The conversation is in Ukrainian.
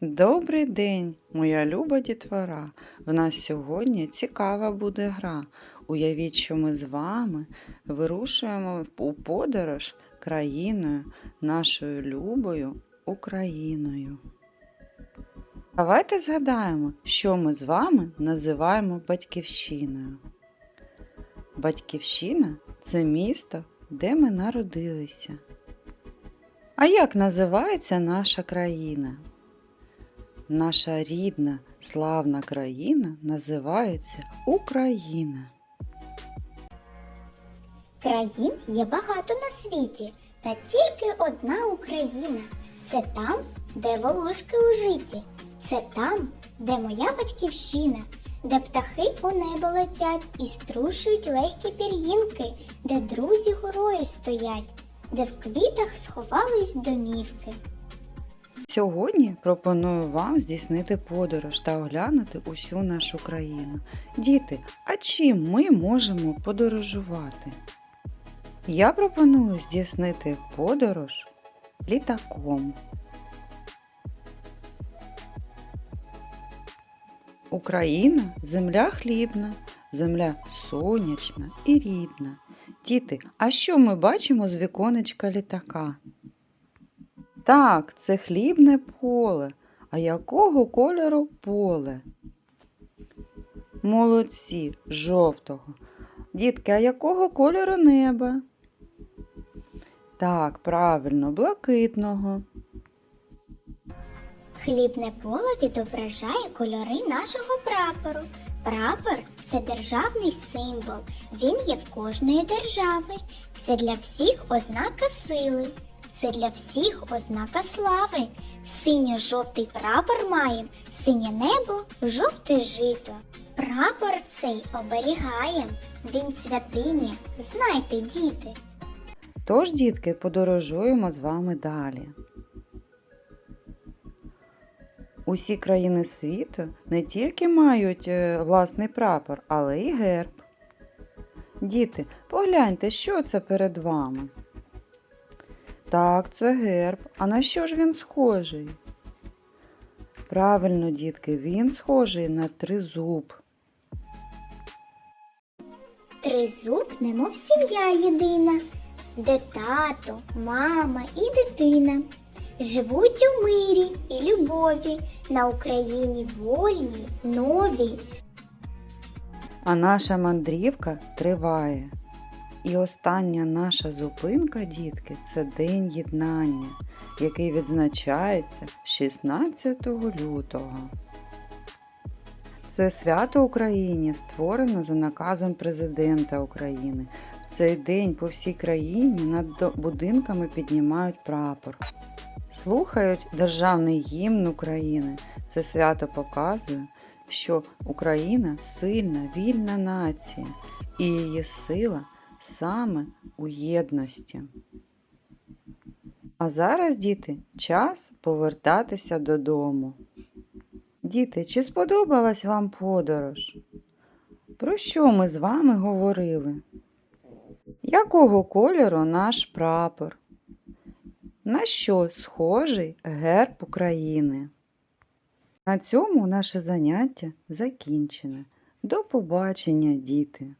Добрий день, моя люба дітвора. В нас сьогодні цікава буде гра. Уявіть, що ми з вами вирушуємо у подорож країною, нашою любою Україною. Давайте згадаємо, що ми з вами називаємо батьківщиною. Батьківщина це місто, де ми народилися. А як називається наша країна? Наша рідна славна країна називається Україна. Країн є багато на світі, та тільки одна Україна. Це там, де волошки у житі, це там, де моя батьківщина, де птахи у небо летять і струшують легкі пір'їнки, де друзі горою стоять, де в квітах сховались домівки. Сьогодні пропоную вам здійснити подорож та оглянути усю нашу країну. Діти, а чим ми можемо подорожувати? Я пропоную здійснити подорож літаком. Україна земля хлібна, земля сонячна і рідна. Діти, а що ми бачимо з віконечка літака? Так, це хлібне поле. А якого кольору поле? Молодці, жовтого. Дітки, а якого кольору неба? Так, правильно, блакитного. Хлібне поле відображає кольори нашого прапору. Прапор це державний символ. Він є в кожної держави. Це для всіх ознака сили. Це для всіх ознака слави. Синьо-жовтий прапор має, синє небо, жовте жито. Прапор цей оберігає, він святиня, знайте, діти. Тож, дітки, подорожуємо з вами далі. Усі країни світу не тільки мають е, власний прапор, але й герб. Діти, погляньте, що це перед вами. Так, це герб. А на що ж він схожий? Правильно, дітки, він схожий на тризуб. Тризуб, немов сім'я єдина, де тато, мама і дитина живуть у мирі і любові на Україні вольній, новій. А наша мандрівка триває. І остання наша зупинка, дітки, це День єднання, який відзначається 16 лютого. Це свято Україні створено за наказом президента України. В цей день по всій країні над будинками піднімають прапор. Слухають державний гімн України. Це свято показує, що Україна сильна, вільна нація, і її сила саме у єдності. А зараз, діти, час повертатися додому. Діти, чи сподобалась вам подорож? Про що ми з вами говорили? Якого кольору наш прапор? На що схожий герб України? На цьому наше заняття закінчене. До побачення, діти!